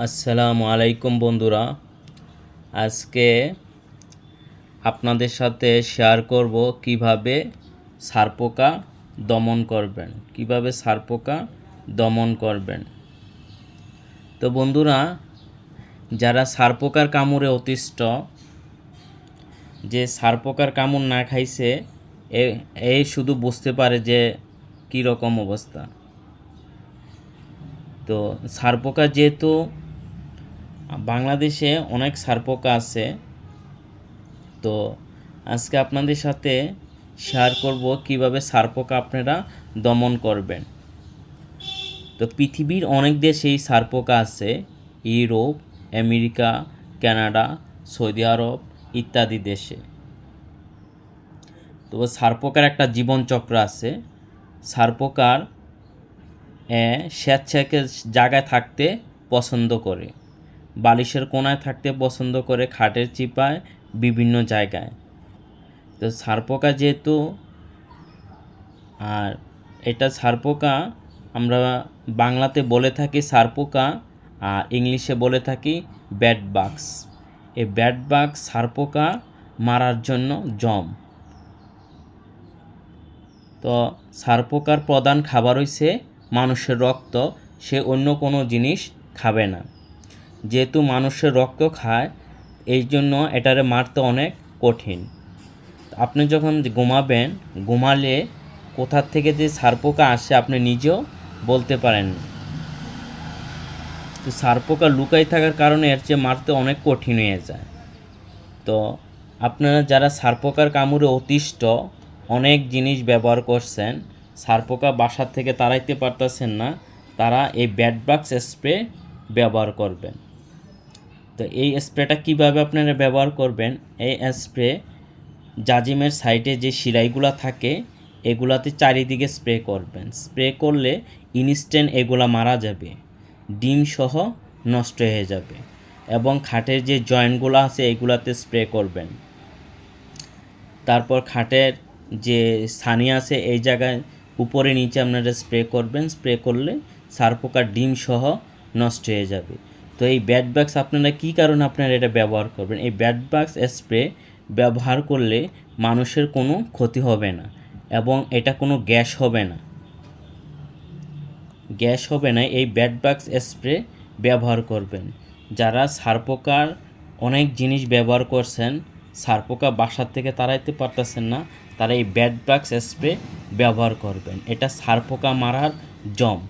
আসসালামু আলাইকুম বন্ধুরা। আজকে আপনাদের সাথে শেয়ার করব কীভাবে সারপোকা দমন করবেন, কীভাবে সারপোকা দমন করবেন। তো বন্ধুরা, যারা সারপোকার কামড়ে অতিষ্ঠ, যে সারপোকার কামড় না খাইছে, এ শুধু বুঝতে পারে যে কী রকম অবস্থা। তো সারপোকা যেহেতু বাংলাদেশে অনেক সারপোকা আছে। তো আজকে আপনাদের সাথে শেয়ার করব কীভাবে সারপোকা আপনারা দমন করবেন। তো পৃথিবীর অনেক দেশেই সারপোকা আছে। Europe, America, Canada, Saudi Arab ইত্যাদি দেশে। তো সারপোকার একটা জীবনচক্র আছে। সারপোকার স্বেচ্ছাকে জায়গায় থাকতে পছন্দ করে। বালিশের কোনায় থাকতে পছন্দ করে খাটের চিপায় বিভিন্ন জায়গায়। তো সারপোকা যেহেতু, আর এটা সারপোকা, আমরা বাংলাতে বলে থাকি সারপোকা, আর ইংলিশে বলে থাকি ব্যাট বাক্স। এই ব্যাট বাক্স সারপোকা মারার জন্য জম। তো সারপোকার প্রধান খাবার হইছে মানুষের রক্ত, সে অন্য কোনো জিনিস খাবে না। যেহেতু মানুষের রক্ত খায়, এই জন্য এটারে মারতে অনেক কঠিন। আপনি যখন ঘুমাবেন, ঘুমালে কোথার থেকে যে সারপোকা আসে আপনি নিজেও বলতে পারেন তো সারপোকা লুকাই থাকার কারণে এর চেয়ে মারতে অনেক কঠিন হয়ে যায়। তো আপনারা যারা সারপোকার কামড়ে অতিষ্ঠ, অনেক জিনিস ব্যবহার করছেন, সারপোকা বাসার থেকে তাড়াইতে পারতেছেন না, তারা এই ব্যাট বাক্স স্প্রে ব্যবহার করবেন। তো এই স্প্রেটা কীভাবে আপনারা ব্যবহার করবেন? এই স্প্রে জাজিমের সাইডে যে শিরাইগুলো থাকে, এগুলাতে চারিদিকে স্প্রে করবেন। স্প্রে করলে ইনস্ট্যান্ট এগুলা মারা যাবে, ডিম সহ নষ্ট হয়ে যাবে এবং খাটের যে জয়েন্টগুলো আছে এগুলাতে স্প্রে করবেন। তারপর খাটের যে ছানি আছে এই জায়গায় উপরে নিচে আপনারা স্প্রে করবেন। স্প্রে করলে সারপোকার ডিম সহ নষ্ট হয়ে যাবে। তো এই ব্যাট বাক্স আপনারা কী কারণে আপনারা এটা ব্যবহার করবেন? এই ব্যাট বাক্স স্প্রে ব্যবহার করলে মানুষের কোনো ক্ষতি হবে না এবং এটা কোনো গ্যাস হবে না। গ্যাস হবে না, এই ব্যাট বাক্স স্প্রে ব্যবহার করবেন। যারা সারপোকার অনেক জিনিস ব্যবহার করছেন, সারপোকা বাসার থেকে তাড়াইতে পারতেছেন না, তারা এই ব্যাট বাক্স স্প্রে ব্যবহার করবেন। এটা সারপোকা মারার জম।